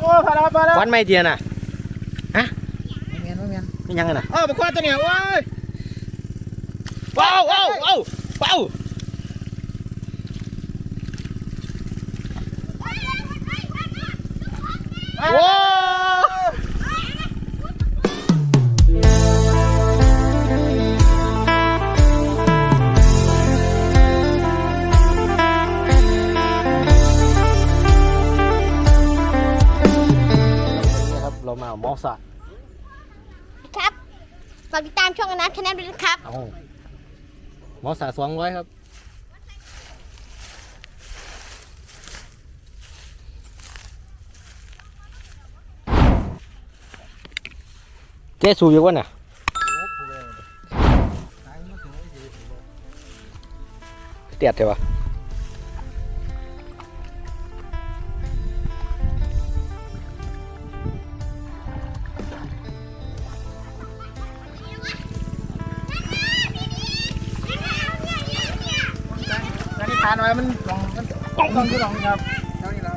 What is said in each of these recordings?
โอ้พาราพาราควันไม่เทียนอะไม่เมียนไม่เมียนไม่ยังไงน่ะเออบุกควาตัวเนี้ยโอ้ยว้าวว้าวว้าวว้าวโอ้ สอะครับฝากติดตามช่องอนัทชาแนลด้วยนะครับเอามอสอะสองร้อยครับ เจ๊สูบอยู่วะน่ะเตียดใช่ปะานไว้มันลองมันต้องต้องที่ลองครับเท่านี้แล้ว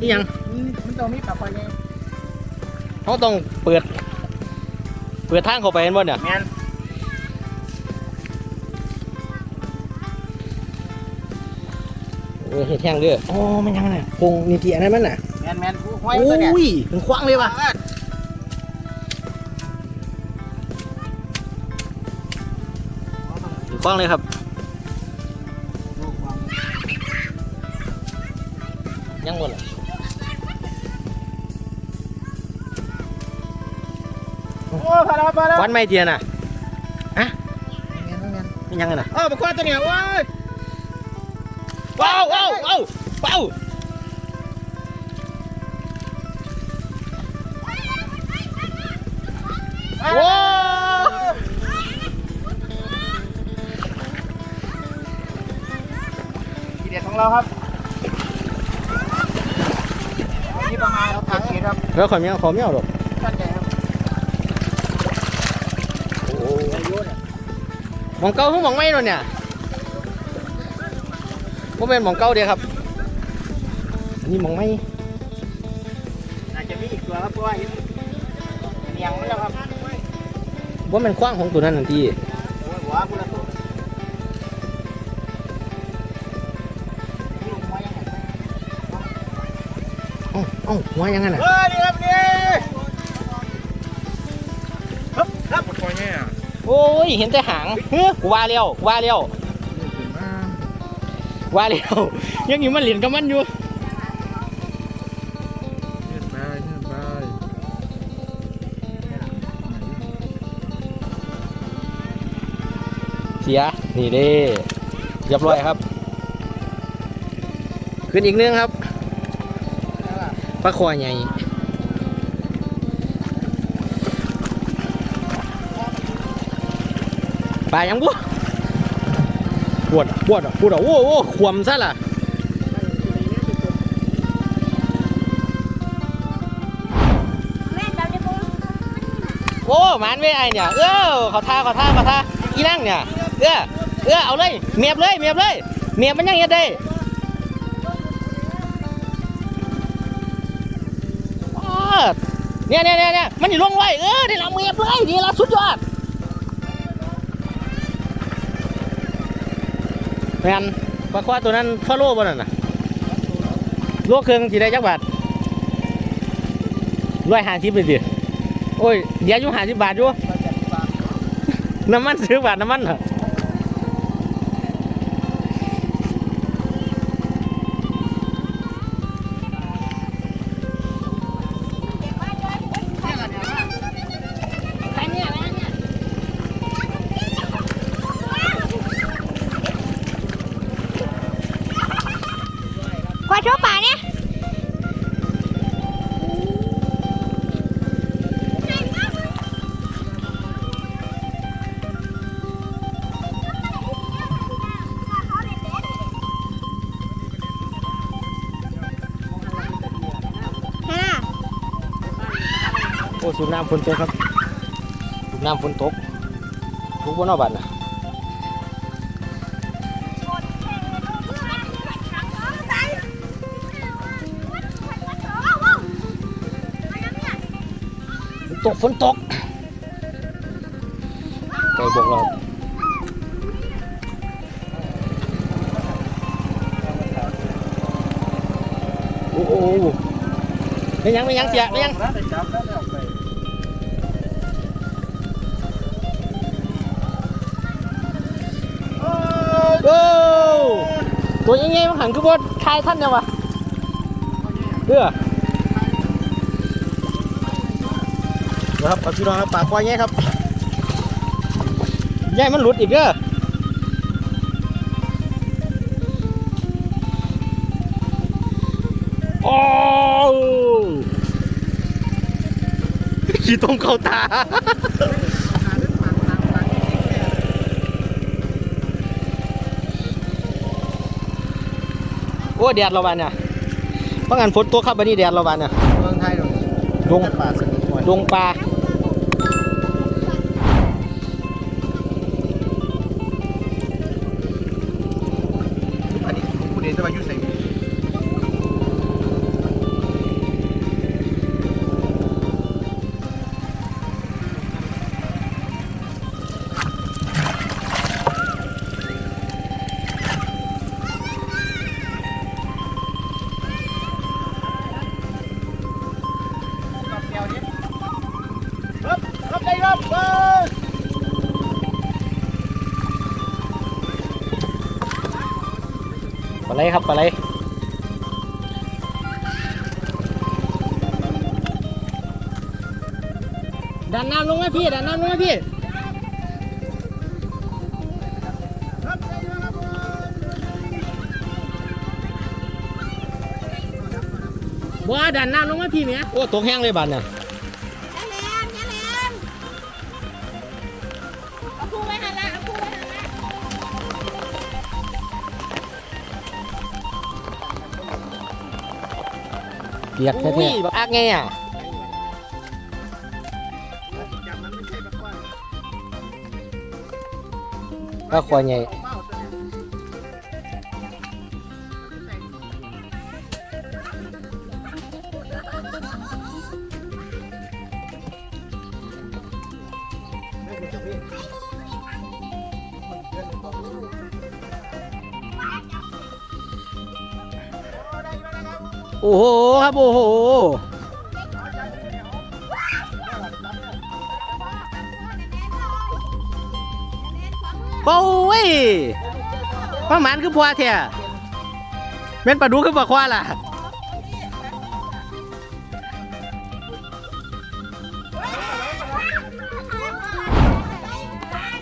นี่ยังมันมันต้องมีปรับไปไงเขาต้องเปิด เปิดทางเข้าไปเห็นบ่เนี่ยแมนเออเห็ดแห้งเด้อโอ้มันยังน่ะคงนี่ที่อันนั้นมันน่ะแมนแมนห้โออยตัวเนี้ย้ยถึงคว้างเลยว่ะถึงคว้างเลยครับ ยังบ่ล่ะโอ้พาราพาราควันไม่เทียนอะไม่เมียนไม่เมียนมันยังไงน่ะเออบุกควาตัวเนี้ยโอ้ยว้าวว้าวว้าวว้าวโอ้ทีเด็ดของเราครับนี่ประมาณเอาถัง นี้ครับแล้วขอมยังขอมยังหรอกขั้นใหญ่ครับโอ้อายุเนี่ยหมองเก่าคือหมองไม่เนาะเนี่ยว่าเป็นหมองเก่าเดียวครับอันนี้หมองไม่อาจจะมีอีกตัวครับเพราะว่าเห็นเนียงไว้แล้วครับว่ามันคว้างของตัวนั้นทันทีโอ้ยหัวพุล อ้าเอ้าหัวยังไงน่ะเฮ้ยนี่ครับนี่ครับครับหมดตัวเนี่ยโอ้ยเห็นแต่หางเฮ้ยกูว่าเลี้ยวกูว่าเลี้ยวว่าเลี้ยวยังอยู่มันเหรียญกับมันอยู่ขึ้นไปขึ้นไปเสียนี่เด้เรียบร้อยครับ ขึ้นอีกนึงครับ ปลาคอใหญ่ปลายังบุปวดปวดปวดอะโอ้โหขวมซะล่ะโอ้หมันไม่ไอเนี่ย เออเขาท่าเขาท่าเขาท่าอีนั่งเนี่ย เออเออเอาเลย เมียบเลย เมียบเลย เมียบมันยังเฮ็ดได้ อเนี่ยเนี่ยเนี่ยเนี่ยมันอยู่ลงไว้เออได้ละเมียบเลยนี่ละสุดยอดแมนปลาควาตัวนั้นฟอลโล่บ่นั่นน่ะโลเครื่องกี่ได้จักบาทร้อยห้าสิบเลยดิโอ้ยเดี๋ยวอยู่ห้าสิบบาทอยู่น้ำมันซื้อบาทน้ำมันเหรอ โสูบน้ำฝนตกครับสูบน้ำฝนตกทุกวันบันนะตกฝนตกไก่บอกเราโอ้โหไม่ยังไม่ยังเสียไม่ยัง ตัวยังไงมันหันคือว่าทายท่านเนี่ยวะเพื่อนะครับเอาพี่น้องครับปากควายแง่ครับแย่มันหลุดอีกเด้อโอ้ขี้ต้มเข้าตา โอ้แดดเราบานเนี่ยเพราะงั้นฝนตกครับบันนี้แดดเราบานเนี่ยเมืองไทยตรงนี้ดงป่าสนิทวันดงปลา ปลาไหลครับปลาไหลดันน้ำลงไหมพี่ดันน้ำลงไหมพี่ว้าดันน้ำลงไหมพี่เมียโอ้ตกแห้งเลยบันเนี่ย เปียกแท้ๆแบบอักไงอะจับมันไม่ใช่แบบว่าก็ควรไงเโอ้โหครับโอ้โหโอ้ยปลาหมันคือพัวเถอะแม่นปลาดุคือปลาควาล่ะ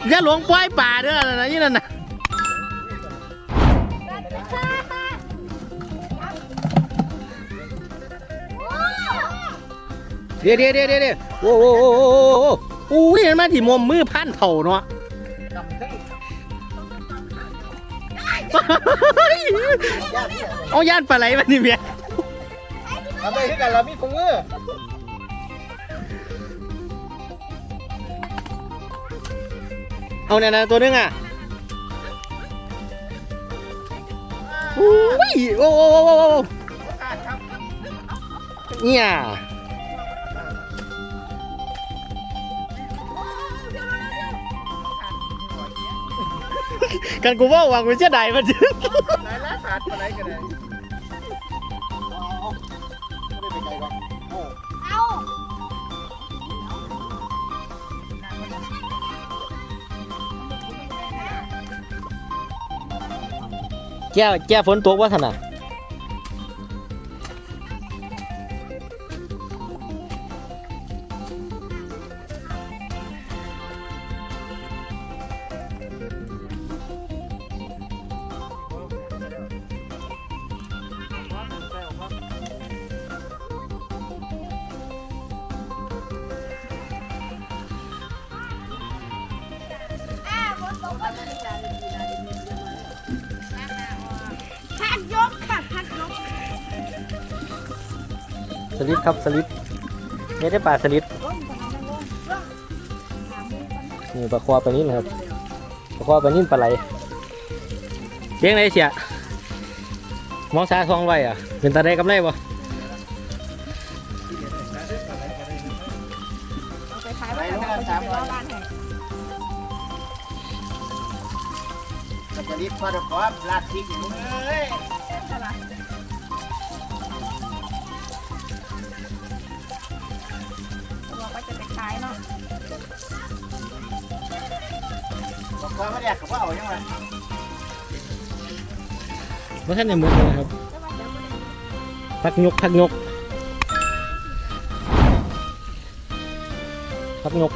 อย่าหลงปล่อยป่าเด้อนะนี่นั่นนะ ดี๋ยวเดี๋ยวเดี๋ยวเดี๋ยวโอ้โหโอ้โหโอ้โหอุ้ยมันมาที่มุมมือพันเถ่าเนาะจับทั้งเอาย่านปลาไหลมานี่เมียทำไมที่กันเรามีถุงมือเอาเนี่ยนะตัวนึงอะอุ้ยโอ้โหโอ้โหโอ้โหเนี่ย กันกูว่าหวังกูเสียดายมันไหนละขาดอะไรกันเลยไม่ได้ไปไกลหรอกโอ้เอาแก้แก้ฝนตกว่าถนัด พัดยกค่ะพัดยกสลิดครับสลิดไม่ได้ปลาสลิดนี่ปลาควาปลานิ่นครับปลาควาปลานิ่นปลาไหลเลี้ยงไรเสียมองซาทองไว้อะเป็นตาได้กำไรบ่ จะรีบพอดกอบลาดทิ้งมึงเอ้ยใช่ปะบอกว่าจะไปขายเนาะบอกว่าไม่ได้กับว่าเอายังไงว่าท่านในมือเลยครับพักยกพักยกพักยก